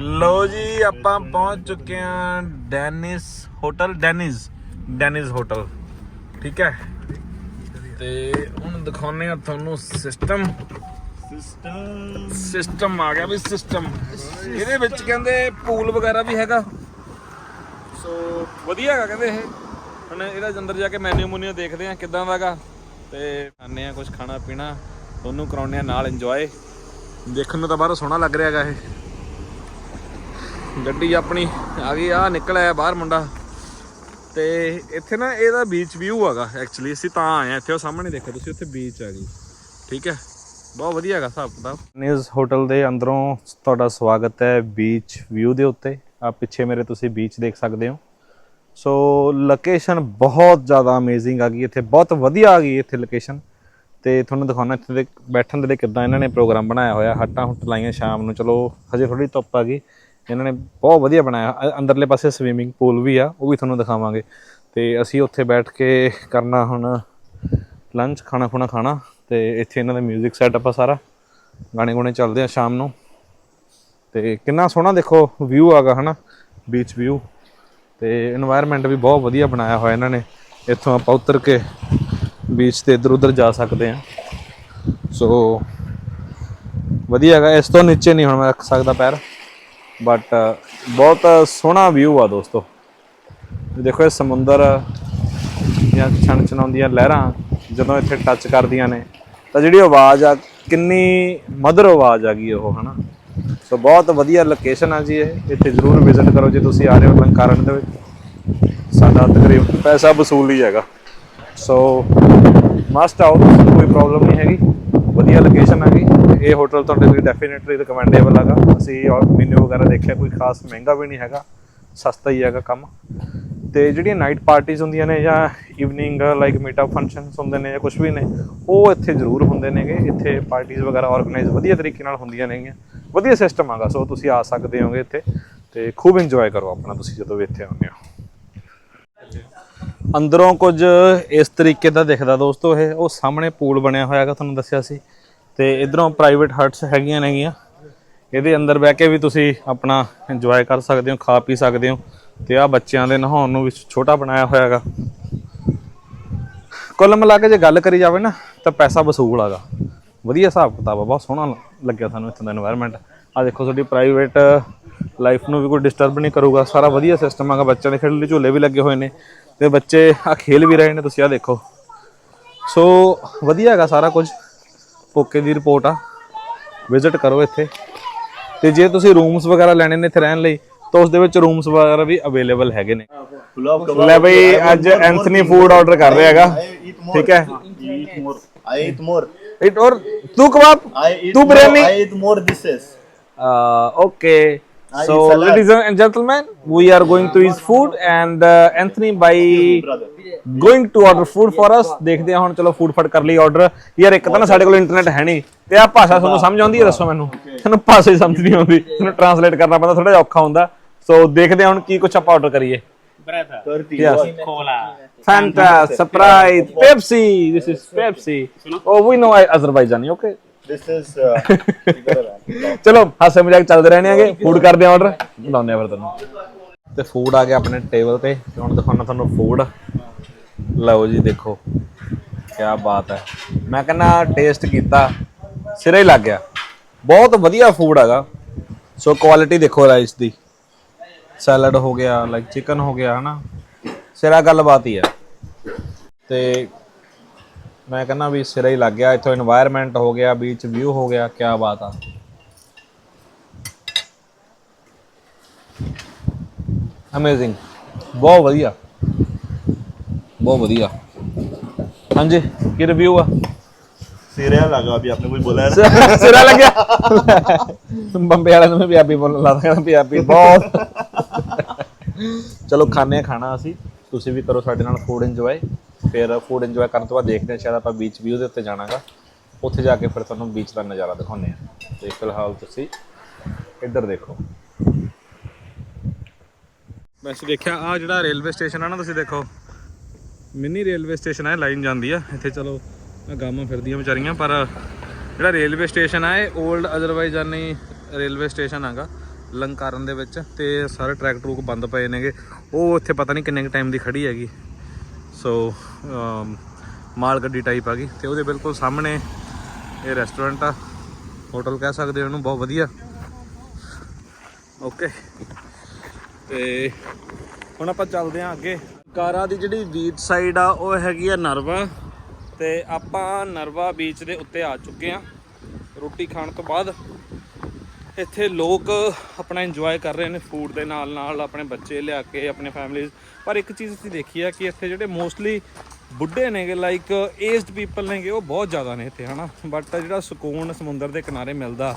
ਲੋ ਜੀ, ਆਪਾਂ ਪਹੁੰਚ ਚੁੱਕੇ ਹਾਂ Dennis hotel, Dennis Dennis hotel. ਠੀਕ ਹੈ? ਤੇ ਹੁਣ ਦਿਖਾਉਨੇ ਆ ਤੁਹਾਨੂੰ ਸਿਸਟਮ। ਸਿਸਟਮ ਸਿਸਟਮ ਆ ਗਿਆ ਵੀ ਸਿਸਟਮ। ਇਹਦੇ ਵਿੱਚ ਕਹਿੰਦੇ ਪੂਲ ਵਗੈਰਾ ਵੀ ਹੈਗਾ। ਸੋ ਵਧੀਆ ਹੈਗਾ ਕਹਿੰਦੇ ਇਹ। ਹੁਣ ਇਹਦਾ ਅੰਦਰ ਜਾ ਕੇ ਮੈਨੂ ਮੂਨਿਓ ਦੇਖਦੇ ਆ ਕਿਦਾਂ ਦਾਗਾ ਤੇ ਖਾਣੇ ਆ ਕੁਝ ਖਾਣਾ ਪੀਣਾ। ਤੁਹਾਨੂੰ ਕਰਾਉਣੇ ਆ ਨਾਲ ਇੰਜੋਏ ਦੇਖਣ ਨੂੰ ਤਾਂ ਬਾਹਰੋਂ ਸੋਹਣਾ ਲੱਗ ਰਿਹਾ ਹੈਗਾ ਇਹ। ਗੱਡੀ ਆਪਣੀ ਆ ਗਈ ਆ ਨਿਕਲ ਆਇਆ ਬਾਹਰ ਮੁੰਡਾ। ਤੇ ਇੱਥੇ ਨਾ ਇਹਦਾ ਬੀਚ ਵਿਊ ਹੈਗਾ ਐਕਚੁਅਲੀ ਅਸੀਂ ਤਾਂ ਆਏ ਆ ਇੱਥੇ, ਉਹ ਸਾਹਮਣੇ ਦੇਖੋ ਤੁਸੀਂ, ਉੱਥੇ ਬੀਚ ਆ ਗਈ ਠੀਕ ਹੈ? ਬਹੁਤ ਵਧੀਆ ਹੈਗਾ, ਹਿਸਾਬ ਕਿਤਾਬ। ਨਿਊਜ਼ ਹੋਟਲ ਦੇ ਅੰਦਰੋਂ ਤੁਹਾਡਾ ਸਵਾਗਤ ਹੈ ਬੀਚ ਵਿਊ ਦੇ ਉੱਤੇ। ਆ ਪਿੱਛੇ ਮੇਰੇ ਤੁਸੀਂ ਬੀਚ ਦੇਖ ਸਕਦੇ ਹੋ। ਸੋ ਲੋਕੇਸ਼ਨ ਬਹੁਤ ਜ਼ਿਆਦਾ ਅਮੇਜ਼ਿੰਗ ਆ ਗਈ, ਇੱਥੇ ਬਹੁਤ ਵਧੀਆ ਆ ਗਈ ਇੱਥੇ ਲੋਕੇਸ਼ਨ ਤੇ ਤੁਹਾਨੂੰ ਦਿਖਾਉਣਾ ਇੱਥੇ ਦੇ, ਬੈਠਣ ਦੇ ਲਈ ਕਿੱਦਾਂ ਇਹਨਾਂ ਨੇ ਪ੍ਰੋਗਰਾਮ ਬਣਾਇਆ ਹੋਇਆ। ਹੱਟਾਂ ਹੁੱਟ ਲਾਈਆਂ ਸ਼ਾਮ ਨੂੰ, ਚਲੋ ਹਜੇ ਥੋੜੀ ਧੁੱਪ ਆ ਗਈ। ਇਹਨਾਂ ਨੇ ਬਹੁਤ ਵਧੀਆ ਬਣਾਇਆ। ਅੰਦਰਲੇ ਪਾਸੇ ਸਵੀਮਿੰਗ ਪੂਲ ਵੀ ਆ, ਉਹ ਵੀ ਤੁਹਾਨੂੰ ਦਿਖਾਵਾਂਗੇ। ਤੇ ਅਸੀਂ ਉੱਥੇ ਬੈਠ ਕੇ ਕਰਨਾ ਹੁਣ ਲੰਚ ਖਾਣਾ ਖੁਣਾ ਖਾਣਾ ਤੇ ਇੱਥੇ ਇਹਨਾਂ ਦਾ 뮤직 ਸੈਟਅਪ ਆ ਸਾਰਾ। ਗਾਣੇ ਗੁਣੇ ਚੱਲਦੇ ਆ ਸ਼ਾਮ ਨੂੰ। ਤੇ ਕਿੰਨਾ ਸੋਹਣਾ ਦੇਖੋ ਵਿਊ ਆਗਾ, ਹਨਾ? ਬੀਚ ਵਿਊ ਤੇ এনवायरमेंट ਵੀ ਬਹੁਤ ਵਧੀਆ ਬਣਾਇਆ ਹੋਇਆ ਇਹਨਾਂ ਨੇ। ਇੱਥੋਂ ਆਪਾਂ ਉਤਰ ਕੇ ਬੀਚ ਤੇ ਇੱਧਰ ਉੱਧਰ ਜਾ ਸਕਦੇ ਆ ਸੋ ਵਧੀਆ ਹੈਗਾ। ਇਸ ਤੋਂ ਨੀਚੇ ਨਹੀਂ ਹੁਣ ਮੈਂ ਰੱਖ ਸਕਦਾ ਪੈਰ। ਬਟ ਬਹੁਤ ਸੋਹਣਾ ਵਿਊ ਆ ਦੋਸਤੋ। ਦੇਖੋ ਇਹ ਸਮੁੰਦਰ ਜਾਂ ਛਣ ਛਣਾਉਂਦੀਆਂ ਲਹਿਰਾਂ ਜਦੋਂ ਇੱਥੇ ਟੱਚ ਕਰਦੀਆਂ ਨੇ, ਤਾਂ ਜਿਹੜੀ ਆਵਾਜ਼ ਆ, ਕਿੰਨੀ ਮਧੁਰ ਆਵਾਜ਼ ਆ ਗਈ ਉਹ, ਹਨਾ? ਸੋ ਬਹੁਤ ਵਧੀਆ ਲੋਕੇਸ਼ਨ ਆ ਜੀ ਇਹ। ਇੱਥੇ ਜ਼ਰੂਰ ਵਿਜ਼ਿਟ ਕਰੋ ਜੇ ਤੁਸੀਂ ਆ ਰਹੇ ਹੋ ਲੰਕਾਰਨ ਦੇ ਵਿੱਚ। ਸਾਡਾ ਤਕਰੀਬਨ ਪੈਸਾ ਵਸੂਲ ਹੀ ਹੈਗਾ। ਸੋ ਮਸਟ ਆਓ ਕੋਈ ਪ੍ਰੋਬਲਮ ਨਹੀਂ ਹੈਗੀ। ਵਧੀਆ ਲੋਕੇਸ਼ਨ ਹੈਗੀ। ਇਹ ਹੋਟਲ ਤੁਹਾਡੇ ਲਈ ਡੈਫੀਨਿਟਲੀ ਰਿਕਮੈਂਡੇਬਲ ਹੈਗਾ। ਅਸੀਂ ਮੈਨੂ ਵਗੈਰਾ ਦੇਖਿਆ, ਕੋਈ ਖਾਸ ਮਹਿੰਗਾ ਵੀ ਨਹੀਂ ਹੈਗਾ, ਸਸਤਾ ਹੀ ਹੈਗਾ ਕੰਮ। ਤੇ ਜਿਹੜੀਆਂ ਨਾਈਟ ਪਾਰਟੀਆਂ ਹੁੰਦੀਆਂ ਨੇ ਜਾਂ ਈਵਨਿੰਗ ਲਾਈਕ ਮੀਟਅਪ ਫੰਕਸ਼ਨਸ ਹੁੰਦੇ ਨੇ ਜਾਂ ਕੁਝ ਵੀ ਨੇ, ਉਹ ਇੱਥੇ ਜ਼ਰੂਰ ਹੁੰਦੇ ਨੇਗੇ। ਇੱਥੇ ਪਾਰਟੀਆਂ ਵਗੈਰਾ ਆਰਗੇਨਾਈਜ਼ ਵਧੀਆ ਤਰੀਕੇ ਨਾਲ ਹੁੰਦੀਆਂ ਨੇਗੀਆਂ। ਵਧੀਆ ਸਿਸਟਮ ਹੈਗਾ, ਸੋ ਤੁਸੀਂ ਆ ਸਕਦੇ ਹੋਗੇ ਇੱਥੇ ਤੇ ਖੂਬ ਇੰਜੋਏ ਕਰੋ ਆਪਣਾ, ਤੁਸੀਂ ਜਦੋਂ ਵੀ ਇੱਥੇ ਆਉਂਦੇ ਹੋ। ਅੰਦਰੋਂ ਕੁਝ ਇਸ ਤਰੀਕੇ ਦਾ ਦਿਖਦਾ ਦੋਸਤੋ ਇਹ, ਉਹ ਸਾਹਮਣੇ ਪੂਲ ਬਣਿਆ ਹੋਇਆ ਹੈਗਾ, ਤੁਹਾਨੂੰ ਦੱਸਿਆ ਸੀ। ਤੇ ਇਧਰੋਂ ਪ੍ਰਾਈਵੇਟ ਹਟਸ ਹੈਗੀਆਂ ਨੇਗੀਆਂ। ਇਹਦੇ ਅੰਦਰ ਬਹਿ ਕੇ ਵੀ ਤੁਸੀਂ ਆਪਣਾ ਇੰਜੋਏ ਕਰ ਸਕਦੇ ਹੋ, ਖਾ ਪੀ ਸਕਦੇ ਹੋ। ਤੇ ਆ ਬੱਚਿਆਂ ਦੇ ਨਹਾਉਣ ਨੂੰ ਵੀ ਛੋਟਾ ਬਣਾਇਆ ਹੋਇਆ ਹੈਗਾ ਕੁੱਲ ਮਿਲਾ ਕੇ ਜੇ ਗੱਲ ਕਰੀ ਜਾਵੇ ਨਾ, ਤਾਂ ਪੈਸਾ ਵਸੂਲ ਹੈਗਾ ਵਧੀਆ ਹਿਸਾਬ ਕਿਤਾਬ ਆ, ਬਹੁਤ ਸੋਹਣਾ ਲੱਗਿਆ ਸਾਨੂੰ ਇੱਥੋਂ ਦਾ এনवायरमेंट ਆ ਦੇਖੋ ਤੁਹਾਡੀ ਪ੍ਰਾਈਵੇਟ ਲਾਈਫ ਨੂੰ ਵੀ ਕੋਈ ਡਿਸਟਰਬ ਨਹੀਂ ਕਰੂਗਾ। ਸਾਰਾ ਵਧੀਆ ਸਿਸਟਮ ਹੈਗਾ ਬੱਚਿਆਂ ਦੇ ਖੇਡਣ ਲਈ ਝੂਲੇ ਵੀ ਲੱਗੇ ਹੋਏ ਨੇ। ਤੇ ਬੱਚੇ ਆ ਖੇਲ ਵੀ ਰਹੇ ਨੇ, ਤੁਸੀਂ ਆ ਦੇਖੋ। ਸੋ ਵਧੀਆ ਹੈਗਾ ਸਾਰਾ ਕੁਝ। ਓਕੇ ਦੀ ਰਿਪੋਰਟ ਆ ਵਿਜ਼ਿਟ ਕਰੋ ਇੱਥੇ ਤੇ ਜੇ ਤੁਸੀਂ ਰੂਮਸ ਵਗੈਰਾ ਲੈਣੇ ਨੇ ਇੱਥੇ ਰਹਿਣ ਲਈ ਤਾਂ ਉਸ ਦੇ ਵਿੱਚ ਰੂਮਸ ਵਗੈਰਾ ਵੀ ਅਵੇਲੇਬਲ ਹੈਗੇ ਨੇ ਲੈ ਬਈ ਅੱਜ ਐਂਥਨੀ ਫੂਡ ਆਰਡਰ ਕਰ ਰਿਹਾ ਹੈਗਾ ਠੀਕ ਹੈ. I eat more. ਇਟ ਔਰ ਤੂੰ ਕਬਾਬ ਤੂੰ. Biryani eat more dishes. okay I so ladies and gentlemen we are going to eat food and uh, Anthony by. Going to order food for us ਦੇਖਦੇ ਹਾਂ ਹੁਣ ਚਲੋ ਫੂਡ ਫੜ ਕਰ ਲਈ ਆਰਡਰ ਯਾਰ ਇੱਕ ਤਾਂ ਨਾ ਸਾਡੇ ਕੋਲ ਇੰਟਰਨੈਟ ਹੈ ਨਹੀਂ ਤੇ ਆ ਭਾਸ਼ਾ ਤੁਹਾਨੂੰ ਸਮਝ ਆਉਂਦੀ ਹੈ ਦੱਸੋ ਮੈਨੂੰ ਤੁਹਾਨੂੰ ਭਾਸ਼ਾ ਹੀ ਸਮਝ ਨਹੀਂ ਆਉਂਦੀ ਤੁਹਾਨੂੰ ਟਰਾਂਸਲੇਟ ਕਰਨਾ ਪੈਂਦਾ ਥੋੜਾ ਜਿਹਾ ਔਖਾ ਹੁੰਦਾ ਸੋ ਦੇਖਦੇ ਹਾਂ ਹੁਣ ਕੀ ਕੁਝ ਆਪਾਂ ਆਰਡਰ ਕਰੀਏ Thirty. Yes. What? Fanta, Sprite, Pepsi. This is Pepsi. Oh, we know Azerbaijani. Okay. Uh, ਚਲੋ ਹਾਸੇ ਮਜ਼ਾਕ ਚੱਲਦੇ ਰਹਿਣੇ ਆਗੇ। ਫੂਡ ਕਰਦੇ ਆ ਆਰਡਰ ਲਾਉਂਦੇ ਆ ਫਿਰ ਤੁਹਾਨੂੰ ਤੇ ਫੂਡ ਆ ਗਿਆ ਆਪਣੇ ਟੇਬਲ ਤੇ। ਤੇ ਹੁਣ ਦਿਖਾਉਣਾ ਤੁਹਾਨੂੰ ਫੂਡ ਲਓ ਜੀ ਦੇਖੋ। ਕੀ ਬਾਤ ਹੈ। ਮੈਂ ਕਹਿੰਦਾ ਟੇਸਟ ਕੀਤਾ। ਸਿਰੇ ਹੀ ਲੱਗ ਗਿਆ। ਬਹੁਤ ਵਧੀਆ ਫੂਡ ਹੈਗਾ। ਸੋ ਕੁਆਲਿਟੀ ਦੇਖੋ ਰਾਈਸ ਦੀ। ਸੈਲਡ ਹੋ ਗਿਆ ਲਾਈਕ ਚਿਕਨ ਹੋ ਗਿਆ ਹਨਾ। ਸਿਰਾ ਗੱਲਬਾਤ ਹੀ ਹੈ। ਤੇ ਮੈਂ ਕਹਿੰਦਾ ਵੀ ਸਿਰੇ ਹੀ ਲੱਗ ਗਿਆ ਇੱਥੋਂ এনवायरमेंट ਹੋ ਗਿਆ ਬੀਚ ਵਿਊ ਹੋ ਗਿਆ ਕੀ ਬਾਤ ਆ। ਅਮੇਜ਼ਿੰਗ ਬਹੁਤ ਵਧੀਆ। ਬਹੁਤ ਵਧੀਆ। ਹਾਂਜੀ ਕੀ ਰਿਵਿਊ ਆ? सिरे लगा अभी आपने कोई बोला है ना सिरा लग गया बम्बे ਵਾਲਿਆਂ ਨੂੰ ਮੈਂ ਪੰਜਾਬੀ ਬੋਲਣ ਲੱਗ ਗਿਆ ਪੰਜਾਬੀ ਬਹੁਤ। ਚਲੋ ਖਾਣੇ ਖਾਣਾ ਅਸੀਂ ਤੁਸੀਂ ਵੀ ਕਰੋ ਸਾਡੇ ਨਾਲ ਫੂਡ ਇੰਜੋਏ ਫਿਰ ਫੂਡ ਇੰਜੋਏ ਕਰਨ ਤੋਂ ਬਾਅਦ ਦੇਖਦੇ ਹਾਂ, ਸ਼ਾਇਦ ਆਪਾਂ ਬੀਚ ਵਿਊ ਦੇ ਉੱਤੇ ਜਾਣਾਗਾ। ਉੱਥੇ ਜਾ ਕੇ ਫਿਰ ਤੁਹਾਨੂੰ ਬੀਚ ਦਾ ਨਜ਼ਾਰਾ ਦਿਖਾਉਂਦੇ ਆ ਤੇ ਫਿਲਹਾਲ ਤੁਸੀਂ ਇੱਧਰ ਦੇਖੋ। ਵੈਸੇ ਦੇਖਿਆ ਆ ਜਿਹੜਾ ਰੇਲਵੇ ਸਟੇਸ਼ਨ ਆ ਨਾ, ਤੁਸੀਂ ਦੇਖੋ। ਮਿੰਨੀ ਰੇਲਵੇ ਸਟੇਸ਼ਨ ਹੈ ਲਾਈਨ ਜਾਂਦੀ ਆ। ਇੱਥੇ ਚਲੋ ਆ ਗਾਵਾਂ ਫਿਰਦੀਆਂ ਵਿਚਾਰੀਆਂ, ਪਰ ਜਿਹੜਾ ਰੇਲਵੇ ਸਟੇਸ਼ਨ ਆ, ਇਹ 올ਡ ਅਜ਼ਰਬਾਈਜਾਨੀ ਰੇਲਵੇ ਸਟੇਸ਼ਨ ਹੈਗਾ ਲੰਕਾਰਨ ਦੇ ਵਿੱਚ। ਤੇ ਸਾਰੇ ਟਰੈਕ ਟਰੂਕ ਬੰਦ ਪਏ ਨੇਗੇ। ਉਹ ਉੱਥੇ ਪਤਾ ਨਹੀਂ ਕਿੰਨੇ ਕੁ ਟਾਈਮ ਦੀ ਖੜੀ ਹੈਗੀ। ਸੋ ਮਾਲ ਗੱਡੀ ਟਾਈਪ ਆ ਗਈ ਤੇ ਉਹਦੇ ਬਿਲਕੁਲ ਸਾਹਮਣੇ ਇਹ ਰੈਸਟੋਰੈਂਟ ਆ। ਹੋਟਲ ਕਹਿ ਸਕਦੇ ਉਹਨੂੰ, ਬਹੁਤ ਵਧੀਆ। ਓਕੇ ਤੇ ਹੁਣ ਆਪਾਂ ਚੱਲਦੇ ਹਾਂ ਅੱਗੇ। ਕਾਰਾ ਦੀ ਜਿਹੜੀ ਬੀਚ ਸਾਈਡ ਆ, ਉਹ ਹੈਗੀ ਆ ਨਰਵਾ। ਤੇ ਆਪਾਂ ਨਰਵਾ ਬੀਚ ਦੇ ਉੱਤੇ ਆ ਚੁੱਕੇ ਆ ਰੋਟੀ ਖਾਣ ਤੋਂ ਬਾਅਦ ਇੱਥੇ ਲੋਕ ਆਪਣਾ ਇੰਜੋਏ ਕਰ ਰਹੇ ਨੇ ਫੂਡ ਦੇ ਨਾਲ ਨਾਲ, ਆਪਣੇ ਬੱਚੇ ਲਿਆ ਕੇ, ਆਪਣੇ ਫੈਮਲੀਜ਼ ਪਰ ਇੱਕ ਚੀਜ਼ ਅਸੀਂ ਦੇਖੀ ਆ ਕਿ ਇੱਥੇ ਜਿਹੜੇ ਮੋਸਟਲੀ ਬੁੱਢੇ ਨੇਗੇ ਲਾਈਕ ਏਜਡ ਪੀਪਲ ਨੇਗੇ, ਉਹ ਬਹੁਤ ਜ਼ਿਆਦਾ ਨੇ ਇੱਥੇ, ਹਨਾ? ਬਟ ਜਿਹੜਾ ਸਕੂਨ ਸਮੁੰਦਰ ਦੇ ਕਿਨਾਰੇ ਮਿਲਦਾ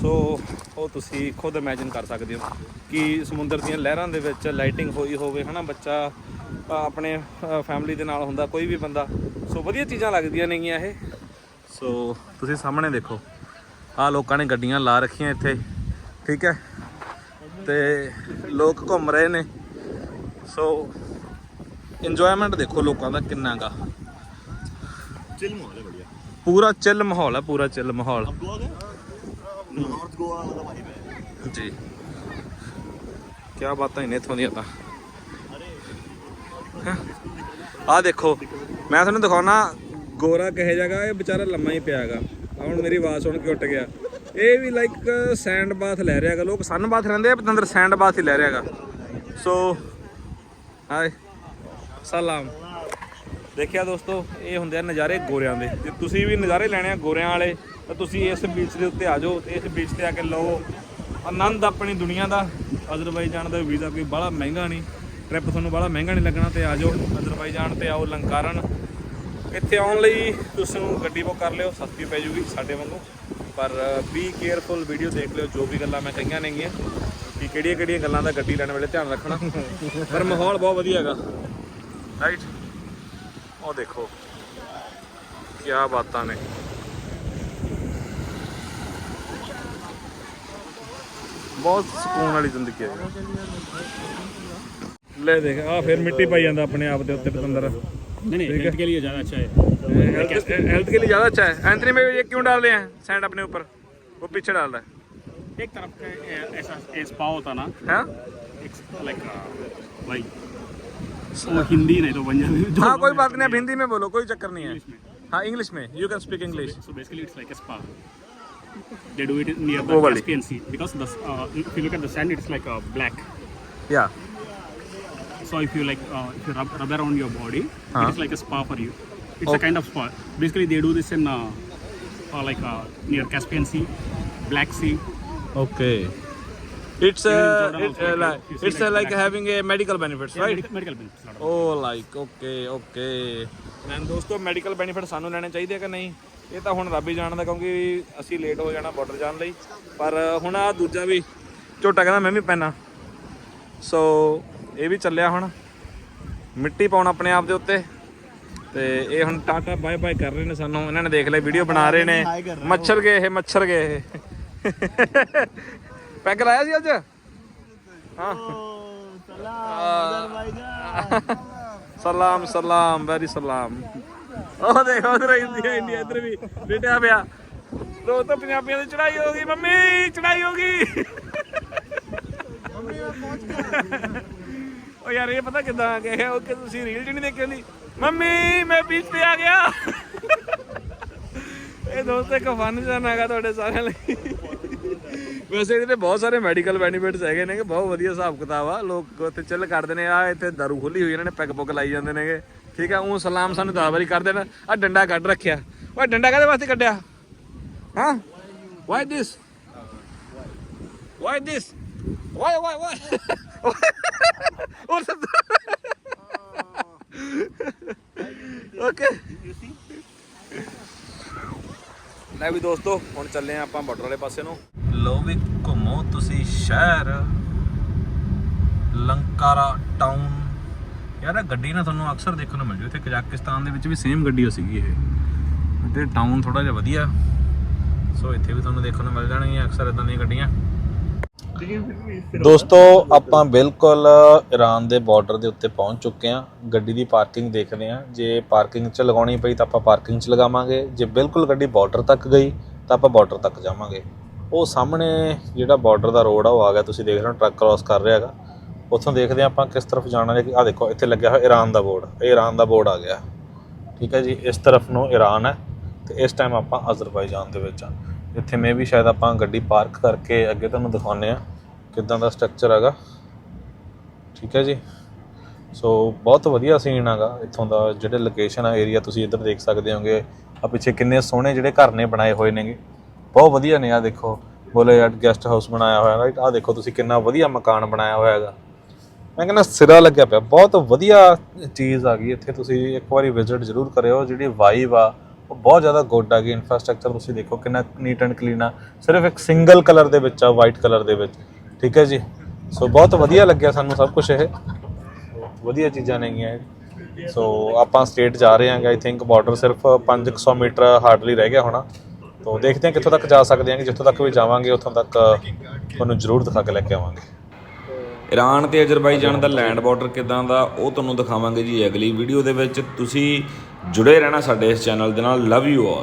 ਸੋ ਉਹ ਤੁਸੀਂ ਖੁਦ ਇਮੇਜਿਨ ਕਰ ਸਕਦੇ ਹੋ ਕਿ ਸਮੁੰਦਰ ਦੀਆਂ ਲਹਿਰਾਂ ਦੇ ਵਿੱਚ ਲਾਈਟਿੰਗ ਹੋਈ ਹੋਵੇ, ਹਨਾ? ਬੱਚਾ ਆਪਣੇ ਫੈਮਿਲੀ ਦੇ ਨਾਲ ਹੁੰਦਾ, ਕੋਈ ਵੀ ਬੰਦਾ। ਸੋ ਵਧੀਆ ਚੀਜ਼ਾਂ ਲੱਗਦੀਆਂ ਨੇਗੀਆਂ ਇਹ। ਸੋ ਤੁਸੀਂ ਸਾਹਮਣੇ ਦੇਖੋ ਆ ਲੋਕਾਂ ਨੇ ਗੱਡੀਆਂ ਲਾ ਰੱਖੀਆਂ ਇੱਥੇ ਠੀਕ ਹੈ? ਤੇ ਲੋਕ ਘੁੰਮ ਰਹੇ ਨੇ। ਸੋ ਇੰਜੋਇਮੈਂਟ ਦੇਖੋ ਲੋਕਾਂ ਦਾ ਕਿੰਨਾਗਾ ਚਿਲ ਮਾਹੌਲ ਹੈ ਬੜੀਆ ਪੂਰਾ ਚਿਲ ਮਾਹੌਲ ਹੈ ਪੂਰਾ ਚਿਲ ਮਾਹੌਲ। ਜੀ। ਕਿਆ ਬਾਤਾਂ ਇਹਨੇ ਇਥੋਂ ਦੀਆਂ ਤਾਂ। ਆ ਦੇਖੋ ਮੈਂ ਤੁਹਾਨੂੰ ਦਿਖਾਉਣਾ ਗੋਰਾ ਕਹੇ ਜਾਗਾ ਇਹ ਵਿਚਾਰਾ ਲੰਮਾ ਹੀ ਪਿਆਗਾ ਹੁਣ ਮੇਰੀ ਆਵਾਜ਼ ਸੁਣ ਕੇ ਉੱਠ ਗਿਆ। ਇਹ ਵੀ ਲਾਈਕ ਸੈਂਡ ਬਾਥ ਲੈ ਰਿਹਾਗਾ ਲੋਕ ਸਨ ਬਾਥ ਰਹਿੰਦੇ ਆ, ਪਤੰਦਰ ਸੈਂਡ ਬਾਥ ਹੀ ਲੈ ਰਿਹਾਗਾ ਸੋ ਹਾਏ ਸਲਾਮ ਦੇਖਿਆ ਦੋਸਤੋ, ਇਹ ਹੁੰਦੇ ਆ ਨਜ਼ਾਰੇ ਗੋਰਿਆਂ ਦੇ। ਜੇ ਤੁਸੀਂ ਵੀ ਨਜ਼ਾਰੇ ਲੈਣੇ ਆ ਗੋਰਿਆਂ ਵਾਲੇ, ਤਾਂ ਤੁਸੀਂ ਇਸ ਬੀਚ ਦੇ ਉੱਤੇ ਆ ਜਾਓ ਤੇ ਇਸ ਬੀਚ ਤੇ ਆ ਕੇ ਲਓ। ਆਨੰਦ ਆਪਣੀ ਦੁਨੀਆ ਦਾ। ਅਜ਼ਰਬਾਈਜਾਨ ਦਾ ਵੀਜ਼ਾ ਕੋਈ ਬੜਾ ਮਹਿੰਗਾ ਨਹੀਂ। ਟ੍ਰਿਪ ਤੁਹਾਨੂੰ ਬੜਾ ਮਹਿੰਗਾ ਨਹੀਂ ਲੱਗਣਾ ਤੇ ਆ ਜਾਓ। ਅਜ਼ਰਬਾਈਜਾਨ ਤੇ ਆਓ, ਲੰਕਾਰਨ। ਇੱਥੇ ਆਉਣ ਲਈ ਤੁਸੀਂ ਗੱਡੀ ਬੁੱਕ ਕਰ ਲਿਓ, ਸਸਤੀ ਪੈ ਜੂਗੀ ਸਾਡੇ ਵੱਲੋਂ। ਪਰ ਬੀ ਕੇਅਰਫੁਲ ਵੀਡੀਓ ਦੇਖ ਲਿਓ, ਜੋ ਵੀ ਗੱਲਾਂ ਮੈਂ ਕਹੀਆਂ ਨੇਗੀਆਂ ਕਿ ਕਿਹੜੀਆਂ ਕਿਹੜੀਆਂ ਗੱਲਾਂ ਦਾ ਗੱਡੀ ਲੈਣ ਵੇਲੇ ਧਿਆਨ ਰੱਖਣਾ। ਪਰ ਮਾਹੌਲ ਬਹੁਤ ਵਧੀਆ ਹੈਗਾ। ਰਾਈਟ ਉਹ ਦੇਖੋ ਕੀ ਬਾਤਾਂ ਨੇ। ਬਹੁਤ ਸਕੂਨ ਵਾਲੀ ਜ਼ਿੰਦਗੀ ਹੈ। ਲੈ ਦੇਖ ਆ ਫਿਰ ਮਿੱਟੀ ਪਾਈ ਜਾਂਦਾ ਆਪਣੇ ਆਪ ਦੇ ਉੱਤੇ ਪਤੰਦਰ। नहीं नहीं हेल्थ के लिए ज़्यादा अच्छा है। हेल्थ हेल्थ के लिए ज़्यादा अच्छा है। एंथनी में ये क्यों डाल रहे हैं? सैंड अपने ऊपर। वो पीछे डाल रहा है। एक तरफ़ का ऐसा स्पा होता ना हाँ? लाइक भाई वो हिंदी नहीं तो पंजाबी हाँ कोई बात नहीं आप हिंदी में बोलो कोई चक्कर नहीं है। हाँ इंग्लिश में। You can speak English So basically, it's like a spa. They do it near the. Caspian Sea because the uh, if you look at the sand, it's like uh, black. या So if you like, uh, if you rub, rub around your body, Huh. it's like a spa for you. It's a kind of spa. Basically, they do this in uh, uh, like uh, near Caspian Sea, Black Sea. Okay. It's a, Jordan it, also, uh, like, you see, it's like, like, black- having a medical benefits, Yeah, right? medical, medical benefits. a lot of- Oh, like okay, okay. ਮੈਂ ਦੋਸਤੋ medical benefit ਸਾਨੂੰ ਲੈਣੇ ਚਾਹੀਦੇ ਆ ਕਿ ਨਹੀਂ ਇਹ ਤਾਂ ਹੁਣ ਰੱਬ ਹੀ ਜਾਣਦਾ ਕਿਉਂਕਿ ਅਸੀਂ ਲੇਟ ਹੋ ਜਾਣਾ ਬਾਰਡਰ ਜਾਣ ਲਈ ਪਰ ਹੁਣ ਆ ਦੂਜਾ ਵੀ ਝੋਟਾ ਕਹਿੰਦਾ ਮੈਂ ਵੀ ਪੈਣਾ ਸੋ ਇਹ ਵੀ ਚੱਲਿਆ ਹੁਣ। ਮਿੱਟੀ ਪਾਉਣ ਆਪਣੇ ਆਪ ਦੇ ਉੱਤੇ। ਤੇ ਇਹ ਹੁਣ ਟਾਟਾ ਬਾਏ ਬਾਏ ਕਰ ਰਹੇ ਨੇ ਸਾਨੂੰ। ਇਹਨਾਂ ਨੇ ਦੇਖ ਲਿਆ ਵੀਡੀਓ ਬਣਾ ਰਹੇ ਨੇ। ਮੱਛਰ ਗਏ ਇਹ ਮੱਛਰ ਗਏ ਇਹ। ਪੈਗ ਲਾਇਆ ਸੀ ਅੱਜ? ਹਾਂ। ਸਲਾਮ ਸਲਾਮ ਵੈਰੀ ਸਲਾਮ। ਉਹ ਦੇਖੋ ਉਧਰ ਇੰਡੀਆ ਇੰਡੀਆ ਇੱਧਰ ਵੀ ਬੇਟਾ ਪਿਆ। ਦੋ ਤਾਂ ਪੰਜਾਬੀਆਂ ਦੀ ਚੜਾਈ ਹੋ ਗਈ ਮੰਮੀ ਚੜਾਈ ਹੋ ਗਈ। ਉਹ ਯਾਰ, ਇਹ ਪਤਾ ਕਿਦਾਂ ਆ ਗਿਆ? ਉਹ ਕਿ ਤੁਸੀਂ ਰੀਲ ਚ ਦੇਖੀ ਹੁੰਦੀ? ਮੰਮੀ, ਮੈਂ ਬੀਚ ਤੇ ਆ ਗਿਆ। ਇਹ ਦੋਸਤ ਇੱਕ ਫਨ ਜਨ ਤੁਹਾਡੇ ਸਾਰਿਆਂ ਲਈ। ਵੈਸੇ ਇਹਦੇ ਤੇ ਬਹੁਤ ਸਾਰੇ ਮੈਡੀਕਲ ਬੈਨੀਫਿਟਸ ਹੈਗੇ ਨੇ ਕਿ ਬਹੁਤ ਵਧੀਆ ਹਿਸਾਬ ਕਿਤਾਬ ਆ। ਲੋਕ ਉੱਥੇ ਚਿੱਲ ਕਰਦੇ ਨੇ ਆ ਇੱਥੇ ਦਾਰੂ ਖੁੱਲੀ ਹੋਈ, ਇਹਨਾਂ ਨੇ ਪੈਗ ਪੁੱਗ ਲਾਈ ਜਾਂਦੇ ਨੇਗੇ। ਠੀਕ ਆ, ਉਹ ਸਲਾਮ ਸਾਨੂੰ ਦਸ ਵਾਰੀ ਕਰ ਦੇਣਾ ਆ ਡੰਡਾ ਕੱਢ ਰੱਖਿਆ। ਓਏ, ਡੰਡਾ ਕਾਹਦੇ ਵਾਸਤੇ ਕੱਢਿਆ? ਹਾਂ? Why this why this why why why ਉਹ ਓਕੇ ਲੈ ਵੀ ਦੋਸਤੋ, ਹੁਣ ਚੱਲੇ ਆ ਆਪਾਂ ਬਾਰਡਰ ਵਾਲੇ ਪਾਸੇ ਨੂੰ। ਲੋ ਵੀ ਘੁੰਮੋ ਤੁਸੀਂ ਸ਼ਹਿਰ। ਲੰਕਾਰਾ ਟਾਊਨ ਯਾਰ ਗੱਡੀ ਨਾ ਤੁਹਾਨੂੰ ਅਕਸਰ ਦੇਖਣ ਨੂੰ ਮਿਲ ਜੂ। ਇੱਥੇ ਕਜ਼ਾਕਿਸਤਾਨ ਦੇ ਵਿੱਚ ਵੀ ਸੇਮ ਗੱਡੀ ਹੋ ਸੀਗੀ ਇਹ। ਤੇ ਟਾਊਨ ਥੋੜਾ ਜਿਹਾ ਵਧੀਆ। ਸੋ ਇੱਥੇ ਵੀ ਤੁਹਾਨੂੰ ਦੇਖਣ ਨੂੰ ਮਿਲ ਜਾਣਗੀਆਂ ਅਕਸਰ ਇਦਾਂ ਦੀਆਂ ਗੱਡੀਆਂ। ਦੋਸਤੋ ਆਪਾਂ ਬਿਲਕੁਲ ਈਰਾਨ ਦੇ ਬਾਰਡਰ ਦੇ ਉੱਤੇ ਪਹੁੰਚ ਚੁੱਕੇ ਹਾਂ। ਗੱਡੀ ਦੀ ਪਾਰਕਿੰਗ ਦੇਖਦੇ ਹਾਂ। ਜੇ ਪਾਰਕਿੰਗ 'ਚ ਲਗਾਉਣੀ ਪਈ ਤਾਂ ਆਪਾਂ ਪਾਰਕਿੰਗ 'ਚ ਲਗਾਵਾਂਗੇ। ਜੇ ਬਿਲਕੁਲ ਗੱਡੀ ਬਾਰਡਰ ਤੱਕ ਗਈ ਤਾਂ ਆਪਾਂ ਬਾਰਡਰ ਤੱਕ ਜਾਵਾਂਗੇ। ਉਹ ਸਾਹਮਣੇ ਜਿਹੜਾ ਬਾਰਡਰ ਦਾ ਰੋਡ ਆ ਉਹ ਆ ਗਿਆ। ਤੁਸੀਂ ਦੇਖ ਰਹੇ ਹੋ ਟਰੱਕ ਕ੍ਰਾਸ ਕਰ ਰਿਹਾ ਹੈਗਾ। ਉੱਥੋਂ ਦੇਖਦੇ ਹਾਂ ਆਪਾਂ ਕਿਸ ਤਰਫ ਜਾਣਾ ਹੈ ਆ ਦੇਖੋ ਇੱਥੇ ਲੱਗਿਆ ਹੋਇਆ ਈਰਾਨ ਦਾ ਬੋਰਡ ਇਹ ਈਰਾਨ ਦਾ ਬੋਰਡ ਆ ਗਿਆ। ਠੀਕ ਹੈ ਜੀ ਇਸ ਤਰਫ ਨੂੰ ਈਰਾਨ ਹੈ। ਤੇ ਇਸ ਟਾਈਮ ਆਪਾਂ ਅਜ਼ਰਬਾਈਜਾਨ ਦੇ ਵਿੱਚ ਆ ਇੱਥੇ ਮੇ ਵੀ ਸ਼ਾਇਦ ਆਪਾਂ ਗੱਡੀ ਪਾਰਕ ਕਰਕੇ ਅੱਗੇ ਤੁਹਾਨੂੰ ਦਿਖਾਉਂਦੇ ਆ ਕਿਦਾਂ ਦਾ ਸਟਰਕਚਰ ਹੈਗਾ। ਠੀਕ ਹੈ ਜੀ। ਸੋ ਬਹੁਤ ਵਧੀਆ ਸੀਨ ਹੈਗਾ ਇੱਥੋਂ ਦਾ, ਜਿਹੜੇ ਲੋਕੇਸ਼ਨ ਆ ਏਰੀਆ ਤੁਸੀਂ ਇੱਧਰ ਦੇਖ ਸਕਦੇ ਹੋਗੇ। ਆ ਪਿੱਛੇ ਕਿੰਨੇ ਸੋਹਣੇ ਜਿਹੜੇ ਘਰ ਨੇ ਬਣਾਏ ਹੋਏ ਨੇਗੇ। ਬਹੁਤ ਵਧੀਆ ਨੇ ਆ ਦੇਖੋ। ਬੋਲੇ ਯਾਰ ਗੈਸਟ ਹਾਊਸ ਬਣਾਇਆ ਹੋਇਆ ਰਾਈਟ ਆ ਦੇਖੋ ਤੁਸੀਂ ਕਿੰਨਾ ਵਧੀਆ ਮਕਾਨ ਬਣਾਇਆ ਹੋਇਆ ਹੈਗਾ। ਮੈਂ ਕਹਿੰਦਾ ਸਿਰਾ ਲੱਗਿਆ ਪਿਆ। ਬਹੁਤ ਵਧੀਆ ਚੀਜ਼ ਆ ਗਈ। ਇੱਥੇ ਤੁਸੀਂ ਇੱਕ ਵਾਰੀ ਵਿਜ਼ਿਟ ਜ਼ਰੂਰ ਕਰਿਓ। ਜਿਹੜੀ ਵਾਈਬ ਆ, ਉਹ ਬਹੁਤ ਜ਼ਿਆਦਾ ਗੁੱਡ ਆ ਗਈ। ਇਨਫਰਾਸਟ੍ਰਕਚਰ ਤੁਸੀਂ ਦੇਖੋ ਕਿੰਨਾ ਨੀਟ ਐਂਡ ਕਲੀਨ ਆ। ਸਿਰਫ ਇੱਕ ਸਿੰਗਲ ਕਲਰ ਦੇ ਵਿੱਚ ਆ ਵਾਈਟ ਕਲਰ ਦੇ ਵਿੱਚ। ਠੀਕ ਹੈ ਜੀ। ਸੋ ਬਹੁਤ ਵਧੀਆ ਲੱਗਿਆ ਸਾਨੂੰ ਸਭ ਕੁਝ ਇਹ। ਵਧੀਆ ਚੀਜ਼ਾਂ ਨੇਗੀਆਂ ਸੋ ਆਪਾਂ ਸਟੇਟ ਜਾ ਰਹੇ ਹਾਂਗੇ ਆਈ ਥਿੰਕ ਬਾਰਡਰ ਸਿਰਫ 500 ਮੀਟਰ ਹਾਰਡਲੀ ਰਹਿ ਗਿਆ ਹੋਣਾ। ਤੋ ਦੇਖਦੇ ਹਾਂ ਕਿੱਥੋਂ ਤੱਕ ਜਾ ਸਕਦੇ ਹਾਂ ਜਿੱਥੋਂ ਤੱਕ ਵੀ ਜਾਵਾਂਗੇ, ਉੱਥੋਂ ਤੱਕ ਤੁਹਾਨੂੰ ਜ਼ਰੂਰ ਦਿਖਾ ਕੇ ਲੈ ਕੇ ਆਵਾਂਗੇ। ਈਰਾਨ ਤੇ ਅਜ਼ਰਬਾਈਜਾਨ ਦਾ ਲੈਂਡ ਬਾਰਡਰ ਕਿਦਾਂ ਦਾ, ਉਹ ਤੁਹਾਨੂੰ ਦਿਖਾਵਾਂਗੇ ਜੀ ਅਗਲੀ ਵੀਡੀਓ ਦੇ ਵਿੱਚ। ਤੁਸੀਂ ਜੁੜੇ ਰਹਿਣਾ ਸਾਡੇ ਇਸ ਚੈਨਲ ਦੇ ਨਾਲ। Love you all